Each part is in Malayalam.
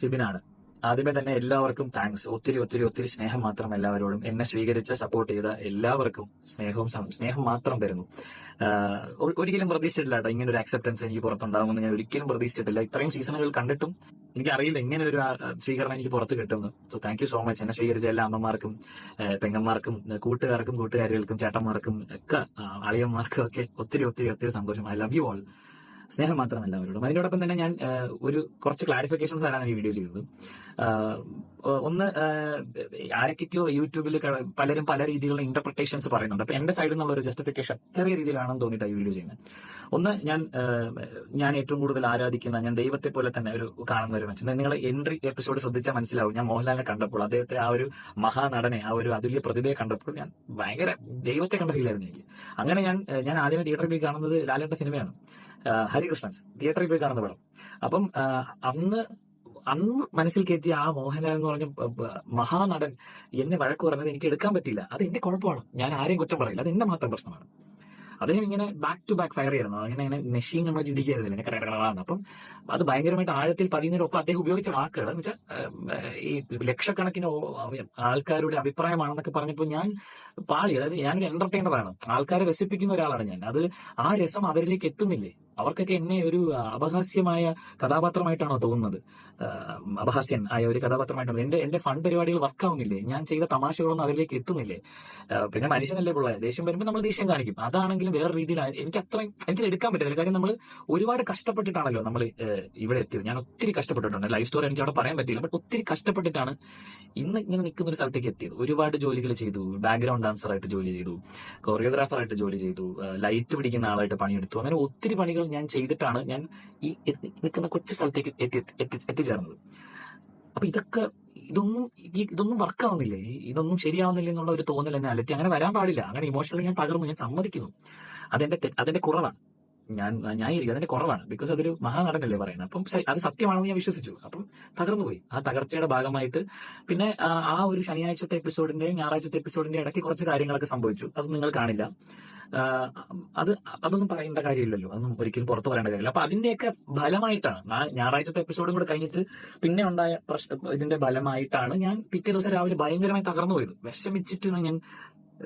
സിബിനാണ്. ആദ്യമേ തന്നെ എല്ലാവർക്കും താങ്ക്സ് ഒത്തിരി ഒത്തിരി ഒത്തിരി സ്നേഹം മാത്രം എല്ലാവരോടും. എന്നെ സ്വീകരിച്ച സപ്പോർട്ട് ചെയ്ത എല്ലാവർക്കും സ്നേഹവും സ്നേഹം മാത്രം തരുന്നു. ഒരിക്കലും പ്രതീക്ഷിച്ചിട്ടില്ല കേട്ടോ ഇങ്ങനെ ഒരു അക്സെപ്റ്റൻസ് എനിക്ക് പുറത്തുണ്ടാകുമെന്ന് ഞാൻ ഒരിക്കലും പ്രതീക്ഷിച്ചിട്ടില്ല. ഇത്രയും സീസണുകൾ കണ്ടിട്ടും എനിക്ക് അറിയില്ല ഇങ്ങനെ ഒരു സ്വീകരണം എനിക്ക് പുറത്ത് കിട്ടുന്നു so thank you so much എന്നെ സ്വീകരിച്ച എല്ലാ അമ്മമാർക്കും പെങ്ങന്മാർക്കും കൂട്ടുകാർക്കും കൂട്ടുകാരികൾക്കും ചേട്ടന്മാർക്കും ഒക്കെ അളിയന്മാർക്കും ഒക്കെ ഒത്തിരി ഒത്തിരി ഒത്തിരി സന്തോഷം. ഐ ലവ് യു ഓൾ സ്നേഹം മാത്രമല്ല എല്ലാവരോടും അതിനോടൊപ്പം തന്നെ ഞാൻ ഒരു കുറച്ച് ക്ലാരിഫിക്കേഷൻസ് ആണ് ഈ വീഡിയോ ചെയ്തത് ഒന്ന് ആരൊക്കെയോ യൂട്യൂബിൽ പലരും പല രീതിയിലുള്ള ഇന്റർപ്രിട്ടേഷൻസ് പറയുന്നുണ്ട്. അപ്പൊ എന്റെ സൈഡിൽ നിന്നുള്ള ഒരു ജസ്റ്റിഫിക്കേഷൻ ചെറിയ രീതിയിലാണെന്ന് തോന്നിയിട്ട് ഈ വീഡിയോ ചെയ്യുന്നത്. ഒന്ന് ഞാൻ ഞാൻ ഏറ്റവും കൂടുതൽ ആരാധിക്കുന്ന ഞാൻ ദൈവത്തെ പോലെ തന്നെ ഒരു കാണുന്ന ഒരു മനുഷ്യൻ. നിങ്ങൾ എൻട്രി എപ്പിസോഡ് ശ്രദ്ധിച്ചാൽ മനസ്സിലാവും. ഞാൻ മോഹൻലാലിനെ കണ്ടപ്പോൾ അദ്ദേഹത്തെ ആ ഒരു മഹാനടനെ ആ ഒരു അതുല്യ പ്രതിഭയെ കണ്ടപ്പോൾ ഞാൻ ഭയങ്കര ദൈവത്തെ കണ്ട ഫീലായിരുന്നു എനിക്ക്. അങ്ങനെ ഞാൻ ഞാൻ ആദ്യമേ തിയേറ്ററിൽ പോയി കാണുന്നത് ലാലേട്ട സിനിമയാണ് ഹരികൃഷ്ണൻസ്. തിയേറ്ററിൽ പോയി കാണുന്ന പടം. അപ്പം അന്ന് അന്ന് മനസ്സിൽ കയറ്റിയ ആ മോഹൻലാൽ എന്ന് പറഞ്ഞ മഹാനടൻ എന്നെ വഴക്ക് പറഞ്ഞത് എനിക്ക് എടുക്കാൻ പറ്റില്ല. അത് എന്റെ കുഴപ്പമാണ്. ഞാൻ ആരെയും കുറ്റം പറയില്ല. അത് എന്റെ മാത്രം പ്രശ്നമാണ്. അദ്ദേഹം ഇങ്ങനെ ബാക്ക് ടു ബാക്ക് ഫയർ ചെയ്യുന്നു. അങ്ങനെ ഇങ്ങനെ മെഷീൻ നമ്മൾ ചിന്തിക്കരുതില്ല എന്നെ കടകടകളാണ് അപ്പം അത് ഭയങ്കരമായിട്ട് ആഴത്തിൽ പതിയുന്നതിനൊപ്പം അദ്ദേഹം ഉപയോഗിച്ച വാക്കുകൾ എന്ന് വെച്ചാൽ ഈ ലക്ഷക്കണക്കിന് ആൾക്കാരുടെ അഭിപ്രായമാണെന്നൊക്കെ പറഞ്ഞപ്പോൾ ഞാൻ പാളി. അതായത് ഞാനൊരു എന്റർടൈനറാണ് ആൾക്കാരെ രസിപ്പിക്കുന്ന ഒരാളാണ് ഞാൻ. അത് ആ രസം അവരിലേക്ക് എത്തുന്നില്ലേ? അവർക്കൊക്കെ എന്നെ ഒരു അപഹാസ്യമായ കഥാപാത്രമായിട്ടാണോ തോന്നുന്നത്. അപഹാസ്യൻ ആയ ഒരു കഥാപാത്രമായിട്ടാണ്. എന്റെ എന്റെ ഫൺ പരിപാടികൾ വർക്കാവുന്നില്ലേ ഞാൻ ചെയ്ത തമാശകളൊന്നും അവരിലേക്ക് എത്തുന്നില്ലേ? പിന്നെ മനുഷ്യനല്ലേ പിള്ളേ? ദേഷ്യം വരുമ്പോൾ നമ്മൾ ദേഷ്യം കാണിക്കും. അതാണെങ്കിലും വേറെ രീതിയിൽ എനിക്ക് അത്ര എനിക്ക് എടുക്കാൻ പറ്റില്ല. കാര്യം നമ്മൾ ഒരുപാട് കഷ്ടപ്പെട്ടിട്ടാണല്ലോ നമ്മൾ ഇവിടെ എത്തിയത്. ഞാൻ ഒത്തിരി കഷ്ടപ്പെട്ടിട്ടുണ്ട്. ലൈഫ് സ്റ്റോറി എനിക്ക് അവിടെ പറയാൻ പറ്റില്ല ബട്ട് ഒത്തിരി കഷ്ടപ്പെട്ടിട്ടാണ് ഇന്ന് ഇങ്ങനെ നിൽക്കുന്ന ഒരു സ്ഥലത്തേക്ക് എത്തിയത്. ഒരുപാട് ജോലികൾ ചെയ്തു. ബാക്ക്ഗ്രൗണ്ട് ഡാൻസർ ആയിട്ട് ജോലി ചെയ്തു. കൊറിയോഗ്രാഫർ ആയിട്ട് ജോലി ചെയ്തു. ലൈറ്റ് പിടിക്കുന്ന ആളായിട്ട് പണിയെടുത്തു. അങ്ങനെ ഒത്തിരി പണികൾ ഞാൻ ചെയ്തിട്ടാണ് ഞാൻ ഈ നിൽക്കുന്ന കൊച്ചു സ്ഥലത്തേക്ക് എത്തി എത്തി- എത്തിച്ചേർന്നത്. അപ്പൊ ഇതൊക്കെ ഇതൊന്നും ഈ ഇതൊന്നും വർക്കാവുന്നില്ലേ ഇതൊന്നും ശരിയാവുന്നില്ല എന്നുള്ള ഒരു തോന്നൽ എന്നെ അലറ്റി അങ്ങനെ വരാൻ പാടില്ല. അങ്ങനെ ഇമോഷണലി ഞാൻ തകർന്നു ഞാൻ സമ്മതിക്കുന്നു. അതെന്റെ അതെന്റെ കുറവാണ്. ഞാൻ ഞാൻ അതിന്റെ കുറവാണ്. ബിക്കോസ് അതൊരു മഹാനടനല്ലേ പറയുന്നത്. അപ്പം അത് സത്യമാണെന്ന് ഞാൻ വിശ്വസിച്ചു. അപ്പം തകർന്നുപോയി ആ തകർച്ചയുടെ ഭാഗമായിട്ട് പിന്നെ ആ ഒരു ശനിയാഴ്ചത്തെ എപ്പിസോഡിന്റെയും ഞായറാഴ്ചത്തെ എപ്പിസോഡിന്റെ ഇടയ്ക്ക് കുറച്ച് കാര്യങ്ങളൊക്കെ സംഭവിച്ചു. അത് നിങ്ങൾ കാണില്ല. അത് അതൊന്നും പറയേണ്ട കാര്യമില്ലല്ലോ. അതൊന്നും ഒരിക്കലും പുറത്തു പറയേണ്ട കാര്യമില്ല. അപ്പൊ അതിന്റെയൊക്കെ ഫലമായിട്ടാണ് ആ ഞായറാഴ്ചത്തെ എപ്പിസോഡും കൂടെ കഴിഞ്ഞിട്ട് പിന്നെ ഉണ്ടായ പ്രശ്ന ഇതിന്റെ ഫലമായിട്ടാണ് ഞാൻ പിറ്റേ ദിവസം രാവിലെ ഭയങ്കരമായി തകർന്നു പോയത്. വിഷമിച്ചിട്ട് ഞാൻ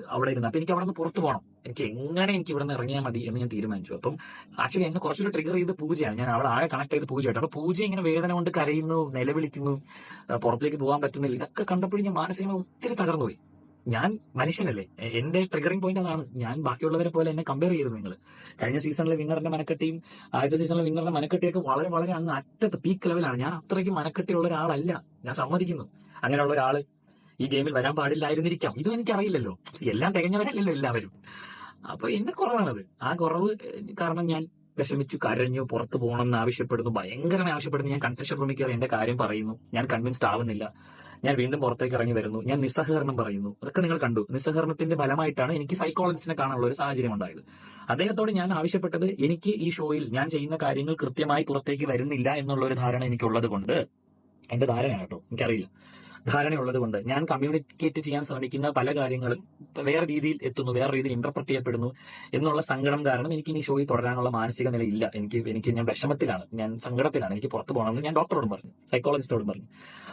അവിടെ ഇരുന്ന്. അപ്പൊ എനിക്ക് അവിടെ നിന്ന് പുറത്തു പോകണം എനിക്ക് എങ്ങനെ എനിക്ക് ഇവിടെ നിന്ന് ഇറങ്ങിയാൽ മതി എന്ന് ഞാൻ തീരുമാനിച്ചു. അപ്പം ആക്ച്വലി എന്നെ കുറച്ചുകൂടി ട്രിഗർ ചെയ്ത് പൂജയാണ്. ഞാൻ അവിടെ ആകെ കണക്ട് ചെയ്ത് പൂജയായിട്ട് അപ്പൊ പൂജ ഇങ്ങനെ വേദന കൊണ്ട് കരയുന്നു നിലവിളിക്കുന്നു പുറത്തേക്ക് പോകാൻ പറ്റുന്നില്ല. ഇതൊക്കെ കണ്ടപ്പോഴും ഞാൻ മാനസികമായി ഒത്തിരി തകർന്നുപോയി ഞാൻ മനുഷ്യനല്ലേ. എന്റെ ട്രിഗറിംഗ് പോയിന്റ് അതാണ്. ഞാൻ ബാക്കിയുള്ളവരെ പോലെ എന്നെ കമ്പയർ ചെയ്തു നിങ്ങൾ കഴിഞ്ഞ സീസണിലെ വിന്നറിന്റെ മനക്കെട്ടിയും ആദ്യത്തെ സീസണിലെ വിന്നറിന്റെ മനക്കെട്ടിയൊക്കെ വളരെ വളരെ അങ്ങ് അറ്റത്ത് പീക്ക് ലെവലാണ് ഞാൻ അത്രയ്ക്ക് മനക്കെട്ടിയുള്ള ഒരാളല്ല. ഞാൻ സമ്മതിക്കുന്നു. അങ്ങനെയുള്ള ഒരാൾ ഈ ഗെയിമിൽ വരാൻ പാടില്ലായിരുന്നിരിക്കാം. ഇതും എനിക്കറിയില്ലല്ലോ. എല്ലാം തികഞ്ഞവരല്ലല്ലോ എല്ലാവരും. അപ്പൊ എന്റെ കുറവാണത്. ആ കുറവ് കാരണം ഞാൻ വിഷമിച്ചു കരഞ്ഞു പുറത്തു പോകണം എന്ന് ആവശ്യപ്പെടുന്നു ഭയങ്കരമായി ആവശ്യപ്പെടുന്നു. ഞാൻ കൺഫ്യൂഷൻ റൂമിൽ കയറി എന്റെ കാര്യം പറയുന്നു. ഞാൻ കൺവിൻസ്ഡ് ആവുന്നില്ല. ഞാൻ വീണ്ടും പുറത്തേക്ക് ഇറങ്ങി വരുന്നു. ഞാൻ നിസ്സഹകരണം പറയുന്നു. അതൊക്കെ നിങ്ങൾ കണ്ടു. നിസ്സഹകരണത്തിന്റെ ഫലമായിട്ടാണ് എനിക്ക് സൈക്കോളജിസ്റ്റിനെ കാണാനുള്ള ഒരു സാഹചര്യം ഉണ്ടായത്. അദ്ദേഹത്തോട് ഞാൻ ആവശ്യപ്പെട്ടത് എനിക്ക് ഈ ഷോയിൽ ഞാൻ ചെയ്യുന്ന കാര്യങ്ങൾ കൃത്യമായി പുറത്തേക്ക് വരുന്നില്ല എന്നുള്ള ഒരു ധാരണ എനിക്കുള്ളത് കൊണ്ട്. എന്റെ ധാരണയാണ് കേട്ടോ. എനിക്കറിയില്ല. ധാരണയുള്ളത് കൊണ്ട് ഞാൻ കമ്മ്യൂണിക്കേറ്റ് ചെയ്യാൻ ശ്രമിക്കുന്ന പല കാര്യങ്ങളും വേറെ രീതിയിൽ എത്തുന്നു വേറെ രീതിയിൽ ഇന്റർപ്രറ്റ് ചെയ്യപ്പെടുന്നു എന്നുള്ള സങ്കടം കാരണം എനിക്ക് ഇനി ഷോയിൽ തുടരാനുള്ള മാനസിക നില ഇല്ല. എനിക്ക് എനിക്ക് ഞാൻ വിഷമത്തിലാണ്. ഞാൻ സങ്കടത്തിലാണ്. എനിക്ക് പുറത്തു പോകണമെന്ന് ഞാൻ ഡോക്ടറോടും പറഞ്ഞു സൈക്കോളജിസ്റ്റോടും പറഞ്ഞു.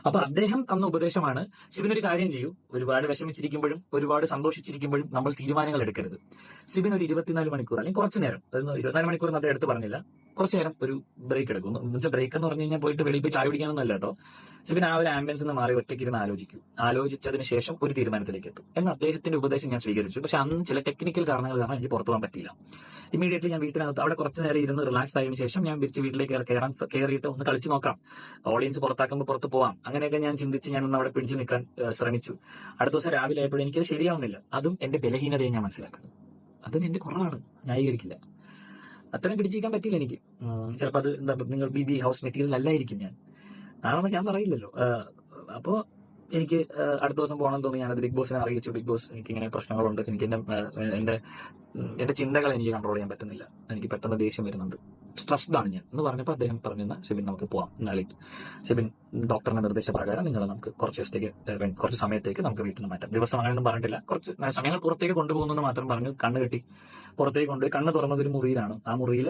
അപ്പൊ അദ്ദേഹം തന്ന ഉപദേശമാണ് ശിവൻ ഒരു കാര്യം ചെയ്യൂ. ഒരുപാട് വിഷമിച്ചിരിക്കുമ്പോഴും ഒരുപാട് സന്തോഷിച്ചിരിക്കുമ്പോഴും നമ്മൾ തീരുമാനങ്ങൾ എടുക്കരുത്. ശിവൻ ഒരു ഇരുപത്തിനാല് മണിക്കൂർ അല്ലെങ്കിൽ കുറച്ച് നേരം ഇരുപത്തിനാല് മണിക്കൂർ അദ്ദേഹം എടുത്ത് പറഞ്ഞില്ല. കുറച്ച് നേരം ഒരു ബ്രേക്ക് എടുക്കും. ബ്രേക്ക് എന്ന് പറഞ്ഞു കഴിഞ്ഞാൽ പോയിട്ട് വെളിയിൽ പോയി ചായ കുടിക്കാനൊന്നുമല്ല കേട്ടോ. ശിവൻ ആ ഒരു ആംബുലൻസ് നിന്ന് മാറി ഒറ്റയ്ക്ക് ഇരുന്ന് ആലോചിക്കും. ആലോചിച്ചതിന് ശേഷം ഒരു തീരുമാനത്തിലേക്ക് എത്തും. എന്ന് അദ്ദേഹത്തിന്റെ ഉപദേശം ഞാൻ സ്വീകരിച്ചു. പക്ഷെ അന്ന് ചില ടെക്നിക്കൽ കാരണങ്ങൾ കാരണം എനിക്ക് പുറത്തു പോകാൻ പറ്റിയില്ല. ഇമീഡിയറ്റ്ലി ഞാൻ വീട്ടിനകത്ത് അവിടെ കുറച്ച് നേരം ഇരുന്ന് റിലാക്സ് ആയതിനു ശേഷം ഞാൻ തിരിച്ച് വീട്ടിലേക്ക് കയറി- കയറാൻ കയറിയിട്ട് ഒന്ന് കളിച്ചു നോക്കാം. ഓഡിയൻസ് പുറത്താക്കുമ്പോൾ പുറത്ത് പോവാം. അങ്ങനെയൊക്കെ ഞാൻ ചിന്തിച്ച് ഞാൻ ഒന്ന് അവിടെ പിടിച്ചു നിൽക്കാൻ ശ്രമിച്ചു. അടുത്ത ദിവസം രാവിലെ ആയപ്പോഴും എനിക്കത് ശരിയാവുന്നില്ല. അതും എന്റെ ബലഹീനതയെ ഞാൻ മനസ്സിലാക്കുന്നു. അതും എന്റെ കുറവാണ്. ന്യായീകരിക്കില്ല. അത്രയും പിടിച്ചിരിക്കാൻ പറ്റില്ല എനിക്ക്. ചിലപ്പോൾ അത് എന്താ നിങ്ങൾ ബി ബി ഹൗസ് മെറ്റീരിയൽ അല്ലായിരിക്കും ഞാൻ. ആണെന്ന് ഞാൻ പറയില്ലല്ലോ. അപ്പോ എനിക്ക് അടുത്ത ദിവസം പോകണം തോന്നി ഞാനത് ബിഗ് ബോസിനെ അറിയിച്ചു. ബിഗ് ബോസ് എനിക്ക് ഇങ്ങനെ പ്രശ്നങ്ങളുണ്ട്. എനിക്ക് എന്റെ എന്റെ എന്റെ ചിന്തകൾ എനിക്ക് കൺട്രോൾ ചെയ്യാൻ പറ്റുന്നില്ല. എനിക്ക് പെട്ടെന്ന് ദേഷ്യം വരുന്നുണ്ട്. സ്ട്രെസ്ഡ് ആണ് ഞാൻ. എന്ന് പറഞ്ഞപ്പോൾ അദ്ദേഹം പറഞ്ഞു "എന്നാ സിബിൻ നമുക്ക് പോവാം നാളേക്ക്. സിബിൻ ഡോക്ടറിന്റെ നിർദ്ദേശപ്രകാരം നിങ്ങൾ നമുക്ക് കുറച്ച് ദിവസത്തേക്ക് കുറച്ച് സമയത്തേക്ക് നമുക്ക് വീട്ടിൽ നിന്ന് മാറ്റാം. ദിവസം അങ്ങനെയൊന്നും പറഞ്ഞിട്ടില്ല. കുറച്ച് സമയങ്ങൾ പുറത്തേക്ക് കൊണ്ടുപോകുന്നെന്ന് മാത്രം പറഞ്ഞു കണ്ണ് കെട്ടി പുറത്തേക്ക് കൊണ്ടുപോയി കണ്ണ് തുറന്നതൊരു മുറിയിലാണ്. ആ മുറിയിൽ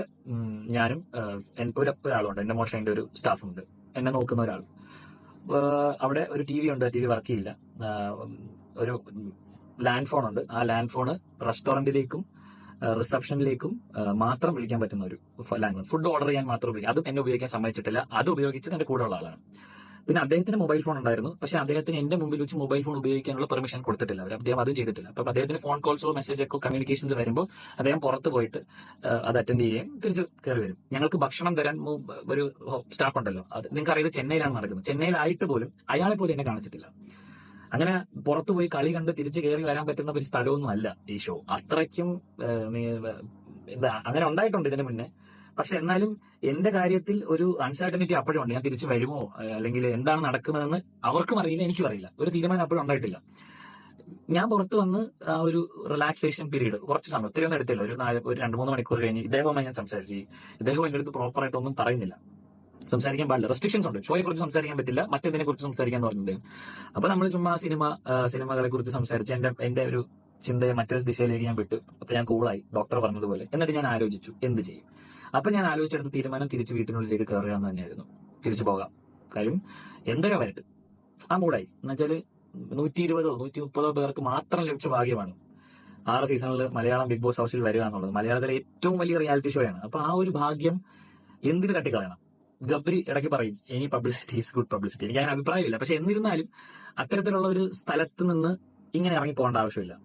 ഞാനും ഒരാളുണ്ട്. എന്റെ മോശം ഒരു സ്റ്റാഫുണ്ട്. എന്നെ നോക്കുന്ന ഒരാൾ. അവിടെ ഒരു ടി വി ഉണ്ട്. ടി വി വർക്ക് ചെയ്യില്ല. ഒരു ലാൻഡ് ഫോൺ ഉണ്ട്. ആ ലാൻഡ് ഫോണ് റെസ്റ്റോറന്റിലേക്കും റിസപ്ഷനിലേക്കും മാത്രം വിളിക്കാൻ പറ്റുന്ന ഒരു ലാൻഡ് ഫോൺ. ഫുഡ് ഓർഡർ ചെയ്യാൻ മാത്രം ഉപയോഗിക്കും. അതും എന്നെ ഉപയോഗിക്കാൻ സമ്മതിച്ചിട്ടില്ല. അത് ഉപയോഗിച്ച് എന്റെ കൂടെ ഉള്ള ആളാണ്. പിന്നെ അദ്ദേഹത്തിന് മൊബൈൽ ഫോൺ ഉണ്ടായിരുന്നു. പക്ഷെ അദ്ദേഹത്തിന് എന്റെ മുമ്പിൽ വെച്ച് മൊബൈൽ ഫോൺ ഉപയോഗിക്കാനുള്ള പെർമിഷൻ കൊടുത്തിട്ടില്ല. അവർ അദ്ദേഹം അതും ചെയ്തിട്ടില്ല. അപ്പൊ അദ്ദേഹത്തിന് ഫോൺ കോൾസോ മെസ്സേജൊക്കെ കമ്മ്യൂണിക്കേഷൻസ് വരുമ്പോൾ അദ്ദേഹം പുറത്ത് പോയിട്ട് അത് അറ്റൻഡ് ചെയ്യുകയും തിരിച്ച് കയറി വരും. ഞങ്ങൾക്ക് ഭക്ഷണം തരാൻ ഒരു സ്റ്റാഫ് ഉണ്ടല്ലോ. അത് നിങ്ങൾക്ക് അറിയത് ചെന്നൈയിലാണ് നടക്കുന്നത്. ചെന്നൈയിലായിട്ട് പോലും അയാളെ പോലും എന്നെ കാണിച്ചിട്ടില്ല. അങ്ങനെ പുറത്തു പോയി കളി കണ്ട് തിരിച്ചു കയറി വരാൻ പറ്റുന്ന ഒരു സ്ഥലമൊന്നും അല്ല ഈ ഷോ അത്രയ്ക്കും എന്താ അങ്ങനെ ഉണ്ടായിട്ടുണ്ട് ഇതിന് മുന്നേ. പക്ഷെ എന്നാലും എന്റെ കാര്യത്തിൽ ഒരു അൺസർട്ടനിറ്റി അപ്പോഴും ഉണ്ട്. ഞാൻ തിരിച്ചു വരുമോ? അല്ലെങ്കിൽ എന്താണ് നടക്കുന്നതെന്ന് അവർക്കും അറിയില്ല എനിക്കും അറിയില്ല. ഒരു തീരുമാനം അപ്പോഴും ഉണ്ടായിട്ടില്ല. ഞാൻ പുറത്ത് വന്ന് ആ ഒരു റിലാക്സേഷൻ പീരീഡ് കുറച്ച് സമയം ഒത്തിരി ഒന്നും എടുത്തില്ല. ഒരു നാല് ഒരു രണ്ട് മൂന്ന് മണിക്കൂർ കഴിഞ്ഞ് ഇദ്ദേഹവുമായി ഞാൻ സംസാരിച്ചു ഇദ്ദേഹം എന്റെ അടുത്ത് പ്രോപ്പർ ആയിട്ട് ഒന്നും പറയുന്നില്ല. സംസാരിക്കാൻ പാടില്ല. റെസ്ട്രിക്ഷൻസ് ഉണ്ട്. ഷോയെ കുറിച്ച് സംസാരിക്കാൻ പറ്റില്ല. മറ്റേതിനെ കുറിച്ച് സംസാരിക്കാൻ പറഞ്ഞത് അപ്പൊ നമ്മൾ ചുമ്മാ സിനിമ സിനിമകളെ കുറിച്ച് സംസാരിച്ച് എന്റെ എന്റെ ഒരു ചിന്തയെ മറ്റൊരു ദിശയിലേക്ക് ഞാൻ വിട്ടു. അപ്പൊ ഞാൻ കൂളായി ഡോക്ടർ പറഞ്ഞതുപോലെ. എന്നിട്ട് ഞാൻ ആലോചിച്ചു എന്ത് ചെയ്യും? അപ്പൊ ഞാൻ ആലോചിച്ചെടുത്ത തീരുമാനം തിരിച്ച് വീട്ടിനുള്ളിലേക്ക് കയറുക എന്ന് തന്നെയായിരുന്നു. തിരിച്ചു പോകാം. കാര്യം എന്തൊരു വരട്ട്? ആ മൂടായി. എന്നുവെച്ചാൽ നൂറ്റി ഇരുപതോ നൂറ്റി മുപ്പതോ പേർക്ക് മാത്രം ലഭിച്ച ഭാഗ്യമാണ് ആറ് സീസണിൽ മലയാളം ബിഗ് ബോസ് ഹൗസിൽ വരിക എന്നുള്ളത്. മലയാളത്തിലെ ഏറ്റവും വലിയ റിയാലിറ്റി ഷോയാണ് അപ്പൊ ആ ഒരു ഭാഗ്യം എന്തിന് തട്ടിക്കളയണം? ഗബ്രി ഇടയ്ക്ക് പറയും any publicity is good publicity എനിക്ക് അങ്ങനെ അഭിപ്രായമില്ല. പക്ഷെ എന്നിരുന്നാലും അത്തരത്തിലുള്ള ഒരു സ്ഥലത്ത് നിന്ന് ഇങ്ങനെ ഇറങ്ങി പോകേണ്ട ആവശ്യമില്ല.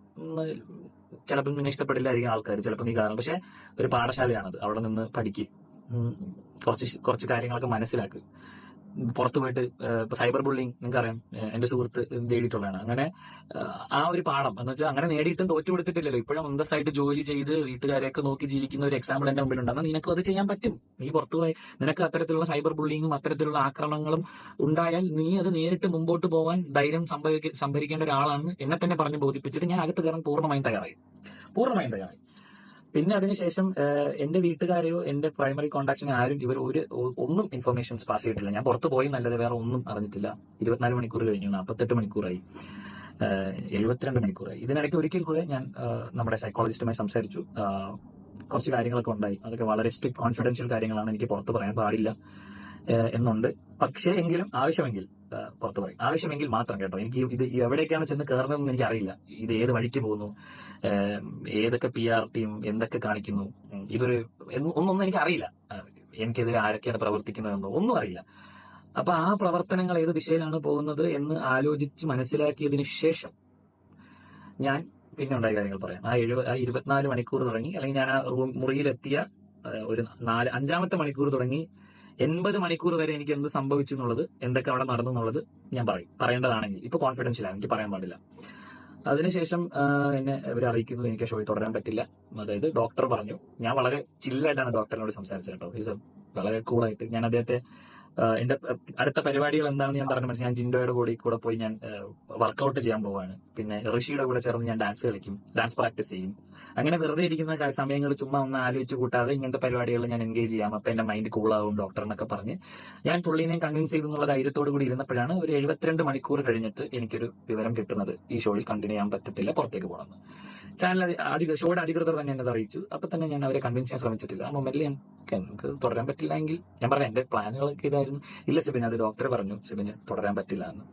ചിലപ്പോൾ നിന്നെ ഇഷ്ടപ്പെടില്ലായിരിക്കും ആൾക്കാർ ചിലപ്പോൾ നീ കാരണം. പക്ഷെ ഒരു പാഠശാലയാണത്. അവിടെ നിന്ന് പഠിക്കുക കുറച്ച് കുറച്ച് കാര്യങ്ങളൊക്കെ മനസ്സിലാക്ക്. പുറത്തു പോയിട്ട് ഇപ്പൊ സൈബർ ബുള്ളിങ് നിങ്ങൾക്കറിയാം എന്റെ സുഹൃത്ത് നേടിയിട്ടുള്ളതാണ് അങ്ങനെ ആ ഒരു പാഠം എന്ന് വെച്ചാൽ അങ്ങനെ നേടിയിട്ടും തോറ്റു കൊടുത്തിട്ടില്ലല്ലോ. ഇപ്പോഴും അന്തസ്സായിട്ട് ജോലി ചെയ്ത് വീട്ടുകാരെയൊക്കെ നോക്കി ജീവിക്കുന്ന ഒരു എക്സാമ്പിൾ എന്റെ മുമ്പിലുണ്ട്. എന്നാൽ നിനക്ക് അത് ചെയ്യാൻ പറ്റും. നീ പുറത്തു പോയി നിനക്ക് അത്തരത്തിലുള്ള സൈബർ ബുള്ളിങ്ങും അത്തരത്തിലുള്ള ആക്രമണങ്ങളും ഉണ്ടായാൽ നീ അത് നേരിട്ട് മുമ്പോട്ട് പോകാൻ ധൈര്യം സംഭരിക്കേണ്ട ഒരാളാണ് എന്നെ തന്നെ പറഞ്ഞ് ബോധിപ്പിച്ചിട്ട് ഞാൻ അകത്ത് കയറാൻ പൂർണമായും തയ്യാറായി. പൂർണമായും തയ്യാറായി. പിന്നെ അതിനുശേഷം എന്റെ വീട്ടുകാരെയോ എന്റെ പ്രൈമറി കോൺടാക്ട്സിനെ ആരും ഇവർ ഒരു ഒന്നും ഇൻഫർമേഷൻസ് പാസ് ചെയ്തിട്ടില്ല. ഞാൻ പുറത്ത് പോയി നല്ലത് വേറെ ഒന്നും അറിഞ്ഞിട്ടില്ല. ഇരുപത്തിനാല് മണിക്കൂർ കഴിഞ്ഞു. നാൽപ്പത്തെട്ട് മണിക്കൂറായി. എഴുപത്തിരണ്ട് മണിക്കൂറായി. ഇതിനിടയ്ക്ക് ഒരിക്കൽ കൂടെ ഞാൻ നമ്മുടെ സൈക്കോളജിസ്റ്റുമായി സംസാരിച്ചു. കുറച്ച് കാര്യങ്ങളൊക്കെ ഉണ്ടായി. അതൊക്കെ വളരെ സ്ട്രിക്ട് കോൺഫിഡൻഷ്യൽ കാര്യങ്ങളാണ് എനിക്ക് പുറത്ത് പറയാൻ പാടില്ല എന്നുണ്ട്. പക്ഷേ എങ്കിലും ആവശ്യമെങ്കിൽ പുറത്തു പറയും. ആവശ്യമെങ്കിൽ മാത്രം കേട്ടോ. എനിക്ക് ഇത് എവിടേക്കാണ് ചെന്ന് കയറുന്നതെന്ന് എനിക്ക് അറിയില്ല ഇത് ഏത് വഴിക്ക് പോകുന്നു? ഏതൊക്കെ പി ആർ ടീം എന്തൊക്കെ കാണിക്കുന്നു? ഇതൊരു ഒന്നൊന്നും എനിക്ക് അറിയില്ല എനിക്കെതിരെ ആരൊക്കെയാണ് പ്രവർത്തിക്കുന്നതെന്നോ ഒന്നും അറിയില്ല. അപ്പൊ ആ പ്രവർത്തനങ്ങൾ ഏത് ദിശയിലാണ് പോകുന്നത് എന്ന് ആലോചിച്ച് മനസ്സിലാക്കിയതിന് ശേഷം ഞാൻ പിന്നെ ഉണ്ടായ കാര്യങ്ങൾ പറയാം. ആ എഴുപ ആ ഇരുപത്തിനാല് മണിക്കൂർ തുടങ്ങി അല്ലെങ്കിൽ ഞാൻ ആ റൂം മുറിയിലെത്തിയ ഒരു നാല് അഞ്ചാമത്തെ മണിക്കൂർ തുടങ്ങി എൺപത് മണിക്കൂർ വരെ എനിക്ക് എന്ത് സംഭവിച്ചു എന്നുള്ളത് എന്തൊക്കെ അവിടെ നടന്നു എന്നുള്ളത് ഞാൻ പറയും. പറയേണ്ടതാണെങ്കിൽ. ഇപ്പൊ കോൺഫിഡൻഷ്യലാണ് എനിക്ക് പറയാൻ പാടില്ല. അതിനുശേഷം എന്നെ ഇവർ അറിയിക്കുന്നു. എനിക്ക് ഷോയിൽ തുടരാൻ പറ്റില്ല. അതായത് ഡോക്ടർ പറഞ്ഞു. ഞാൻ വളരെ ചില്ലായിട്ടാണ് ഡോക്ടറിനോട് സംസാരിച്ചത് കേട്ടോ. ഈസ് വളരെ കൂളായിട്ട് ഞാൻ അദ്ദേഹത്തെ എന്റെ അടുത്ത പരിപാടികൾ എന്താണെന്ന് ഞാൻ പറഞ്ഞു മനസ്സിലായി. ഞാൻ ജിൻഡോയുടെ കൂടി കൂടെ പോയി ഞാൻ വർക്കൗട്ട് ചെയ്യാൻ പോവാണ്. പിന്നെ ഋഷിയുടെ കൂടെ ചേർന്ന് ഞാൻ ഡാൻസ് കളിക്കും. ഡാൻസ് പ്രാക്ടീസ് ചെയ്യും. അങ്ങനെ വെറുതെ ഇരിക്കുന്ന സമയങ്ങൾ ചുമ്മാ ഒന്ന് ആലോചിച്ച് കൂട്ടാതെ ഇങ്ങനത്തെ പരിപാടികളിൽ ഞാൻ എൻഗേജ് ചെയ്യാം. അപ്പൊ എന്റെ മൈൻഡ് കൂൾ ഡോക്ടർ എന്നൊക്കെ പറഞ്ഞ്. ഞാൻ പുള്ളിനെ കൺവിൻസ് ചെയ്തു എന്നുള്ള ധൈര്യത്തോടു കൂടി ഇരുന്നപ്പോഴാണ് ഒരു എഴുപത്തിരണ്ട് മണിക്കൂർ കഴിഞ്ഞിട്ട് എനിക്കൊരു വിവരം കിട്ടുന്നത്. ഈ ഷോയിൽ കണ്ടിന്യൂ ചെയ്യാൻ പറ്റത്തില്ല പുറത്തേക്ക് പോകണമെന്ന്. ചാനൽ അധികൃതർ ഷോയുടെ അധികൃതർ തന്നെ എന്നെ അറിയിച്ചു. അപ്പൊ തന്നെ ഞാൻ അവരെ കൺവിൻസ് ചെയ്യാൻ ശ്രമിച്ചിട്ടില്ല. ആ മൊമെന്റിൽ "ഓക്കേ, നമുക്ക് തുടരാൻ പറ്റില്ല എങ്കിൽ ഞാൻ പറഞ്ഞ എന്റെ പ്ലാനുകളൊക്കെ ഇതായിരുന്നു. ഇല്ല സിബിൻ അത് ഡോക്ടർ പറഞ്ഞു. സിബിന് തുടരാൻ പറ്റില്ല എന്ന്.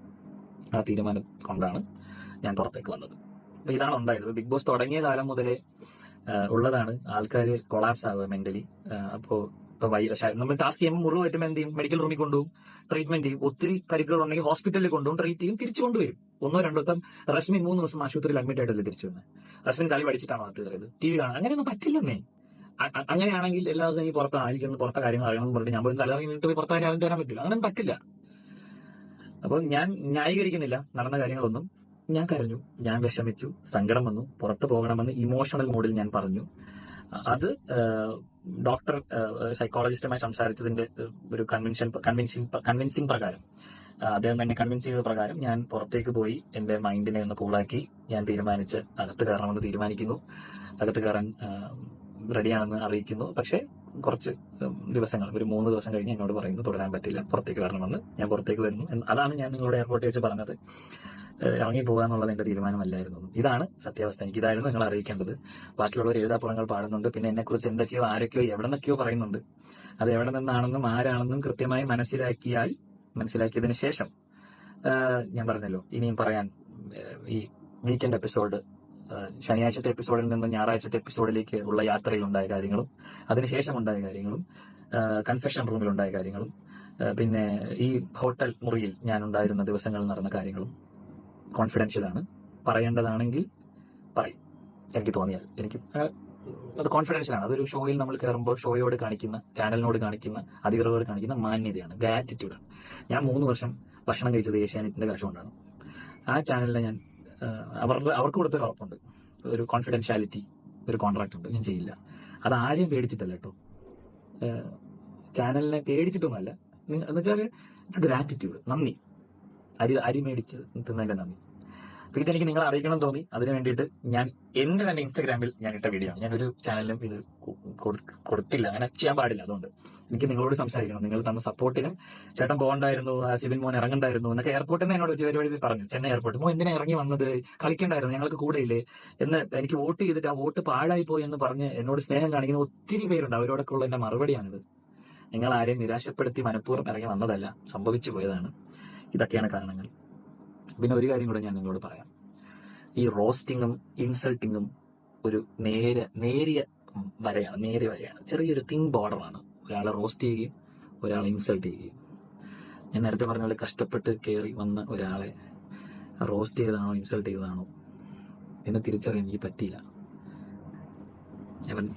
ആ തീരുമാനം കൊണ്ടാണ് ഞാൻ പുറത്തേക്ക് വന്നത്. അപ്പൊ ഇതാണ് ഉണ്ടായത്. ബിഗ് ബോസ് തുടങ്ങിയ കാലം മുതലേ ഉള്ളതാണ്. ആൾക്കാർ കൊളാപ്സ് ആവുക മെന്റലി അപ്പോ ഇപ്പൊ നമ്മൾ ടാസ്ക് ചെയ്യുമ്പോൾ മുറിവ് പറ്റുമ്പോൾ എന്ത് ചെയ്യും? മെഡിക്കൽ റൂമിൽ കൊണ്ടുപോകും. ട്രീറ്റ്മെന്റ് ചെയ്യും. ഒത്തിരി പരിക്കുകൾ ഉണ്ടെങ്കിൽ ഹോസ്പിറ്റലിൽ കൊണ്ടുപോകും. ട്രീറ്റ് ചെയ്യും. തിരിച്ചു കൊണ്ടുവരും. ഒന്നോ രണ്ടോ. ദിവസം റശ്മി മൂന്ന് ദിവസം ആശുപത്രിയിൽ അഡ്മിറ്റ് ആയിട്ടല്ലേ തിരിച്ചു വന്നത് റഷ്മിൻ കളി പഠിച്ചിട്ടാണ് അത് കയറിയത്? ടി വി കാണാൻ. അങ്ങനെയൊന്നും പറ്റില്ലെന്നേ അങ്ങനെയാണെങ്കിൽ എല്ലാ ദിവസവും എനിക്ക് പുറത്താണ് എനിക്കൊന്ന് പുറത്തെ കാര്യങ്ങൾ അറിയണമെന്ന് പറഞ്ഞിട്ട് ഞാൻ പോയി തലകറങ്ങി വീട്ടിൽ പോയി പുറത്തെ കാര്യം വരാൻ പറ്റില്ല. അങ്ങനെ പറ്റില്ല. അപ്പൊ ഞാൻ ന്യായീകരിക്കുന്നില്ല. നടന്ന കാര്യങ്ങളൊന്നും. ഞാൻ കരഞ്ഞു. ഞാൻ വിഷമിച്ചു. സങ്കടം വന്നു. പുറത്തു പോകണമെന്ന് ഇമോഷണൽ മോഡിൽ ഞാൻ പറഞ്ഞു. അത് ഡോക്ടർ സൈക്കോളജിസ്റ്റുമായി സംസാരിച്ചതിന്റെ ഒരു കൺവിൻഷൻ കൺവിൻസിങ് കൺവിൻസിങ് പ്രകാരം അദ്ദേഹം എന്നെ കൺവിൻസ് ചെയ്ത പ്രകാരം ഞാൻ പുറത്തേക്ക് പോയി എന്റെ മൈൻഡിനെ ഒന്ന് കൂളാക്കി ഞാൻ തീരുമാനിച്ച് അകത്ത് കയറണമെന്ന് തീരുമാനിക്കുന്നു. അകത്ത് കയറാൻ റെഡിയാണെന്ന് അറിയിക്കുന്നു. പക്ഷേ കുറച്ച് ദിവസങ്ങൾ ഒരു മൂന്ന് ദിവസം കഴിഞ്ഞ് എന്നോട് പറയുന്നു തുടരാൻ പറ്റില്ല പുറത്തേക്ക് വരണമെന്ന്. ഞാൻ പുറത്തേക്ക് വരുന്നു. അതാണ് ഞാൻ നിങ്ങളോട് എയർപോർട്ടിൽ വെച്ച് പറഞ്ഞത്. ഇറങ്ങി പോകുക എന്നുള്ളത് എന്റെ തീരുമാനമല്ലായിരുന്നു. ഇതാണ് സത്യാവസ്ഥ. എനിക്ക് ഇതായിരുന്നു നിങ്ങൾ അറിയിക്കേണ്ടത്. ബാക്കിയുള്ളവർ എഴുതാപ്പുറങ്ങൾ പാടുന്നുണ്ട്. പിന്നെ എന്നെക്കുറിച്ച് എന്തൊക്കെയോ ആരൊക്കെയോ എവിടെ നിന്നൊക്കെയോ പറയുന്നുണ്ട്. അത് എവിടെ നിന്നാണെന്നും ആരാണെന്നും കൃത്യമായി മനസ്സിലാക്കിയാൽ മനസ്സിലാക്കിയതിന് ശേഷം ഞാൻ പറഞ്ഞല്ലോ ഇനിയും പറയാൻ ഈ വീക്കെൻഡ് എപ്പിസോഡ് ശനിയാഴ്ചത്തെ എപ്പിസോഡിൽ നിന്ന് ഞായറാഴ്ചത്തെ എപ്പിസോഡിലേക്ക് ഉള്ള യാത്രയിൽ ഉണ്ടായ കാര്യങ്ങളും അതിനുശേഷം ഉണ്ടായ കാര്യങ്ങളും കൺഫെഷൻ റൂമിൽ ഉണ്ടായ കാര്യങ്ങളും പിന്നെ ഈ ഹോട്ടൽ മുറിയിൽ ഞാൻ ഉണ്ടായിരുന്ന ദിവസങ്ങളിൽ നടന്ന കാര്യങ്ങളും കോൺഫിഡൻഷ്യൽ ആണ്. പറയേണ്ടതാണെങ്കിൽ പറയും. എനിക്ക് തോന്നിയാൽ എനിക്ക് അത് കോൺഫിഡൻഷ്യൽ ആണ്. അതൊരു ഷോയിൽ നമ്മൾ കയറുമ്പോൾ ഷോയോട് കാണിക്കുന്ന ചാനലിനോട് കാണിക്കുന്ന അധികൃതരോട് കാണിക്കുന്ന മാന്യതയാണ് ഗ്രാറ്റിറ്റ്യൂഡാണ് ഞാൻ മൂന്ന് വർഷം ഭക്ഷണം കഴിച്ചത് ഏഷ്യാനെറ്റിന്റെ കാശ് കൊണ്ടാണ്. ആ ചാനലിനെ ഞാൻ അവരുടെ അവർക്ക് കൊടുത്തൊരു ഉറപ്പുണ്ട്. ഒരു കോൺഫിഡൻഷ്യാലിറ്റി ഒരു കോൺട്രാക്ട് ഉണ്ട്. ഞാൻ ചെയ്യില്ല. അത് ആരെയും പേടിച്ചിട്ടല്ല കേട്ടോ. ചാനലിനെ പേടിച്ചിട്ടൊന്നുമല്ല. എന്ന് വെച്ചാൽ ഇറ്റ്സ് ഗ്രാറ്റിറ്റ്യൂഡ് നന്ദി. അരി അരി മേടിച്ച് തിന്നതിന്റെ നന്ദി. അപ്പൊ ഇതെനിക്ക് നിങ്ങളെ അറിയിക്കണം തോന്നി. അതിന് വേണ്ടിയിട്ട് ഞാൻ എന്റെ തന്നെ ഇൻസ്റ്റാഗ്രാമിൽ ഞാൻ ഇട്ട വീഡിയോ ഞാൻ ഒരു ചാനലിലും ഇത് കൊടുത്തില്ല. അങ്ങനെ ചെയ്യാൻ പാടില്ല അതുകൊണ്ട്. എനിക്ക് നിങ്ങളോട് സംസാരിക്കണം. നിങ്ങൾ തന്ന സപ്പോർട്ടിന് ചേട്ടൻ പോകണ്ടായിരുന്നു സിബിൻ മോൻ ഇറങ്ങണ്ടായിരുന്നു എന്നൊക്കെ എയർപോർട്ടിൽ നിന്ന് എന്നോട് പരിപാടി പറഞ്ഞു. ചെന്നൈ എയർപോർട്ട് മോ എന്തിനാ ഇറങ്ങി വന്നത്? കളിക്കണ്ടായിരുന്നു. ഞങ്ങൾക്ക് കൂടെ ഇല്ലേ? എന്ന് എനിക്ക് വോട്ട് ചെയ്തിട്ട് ആ വോട്ട് പാഴായി പോയി എന്ന് പറഞ്ഞ് എന്നോട് സ്നേഹം കാണിക്കുന്ന ഒത്തിരി പേരുണ്ട്. അവരോടൊക്കെ ഉള്ള എന്റെ മറുപടിയാണിത്. നിങ്ങൾ ആരെയും നിരാശപ്പെടുത്തി മനഃപൂർവം ഇറങ്ങി വന്നതല്ല സംഭവിച്ചു പോയതാണ്. ഇതൊക്കെയാണ് കാരണങ്ങൾ. പിന്നെ ഒരു കാര്യം കൂടെ ഞാൻ നിങ്ങളോട് പറയാം. ഈ റോസ്റ്റിങ്ങും ഇൻസൾട്ടിങ്ങും ഒരു നേരെ നേരിയ വരയാണ് നേരിയ വരയാണ്. ചെറിയൊരു തിങ് ബോർഡറാണ് ഒരാളെ റോസ്റ്റ് ചെയ്യുകയും ഒരാളെ ഇൻസൾട്ട് ചെയ്യുകയും. ഞാൻ നേരത്തെ പറഞ്ഞ പോലെ കഷ്ടപ്പെട്ട് കയറി വന്ന ഒരാളെ റോസ്റ്റ് ചെയ്തതാണോ ഇൻസൾട്ട് ചെയ്തതാണോ? എന്നെ തിരിച്ചറിയാൻ എനിക്ക് പറ്റിയില്ല. അവൻ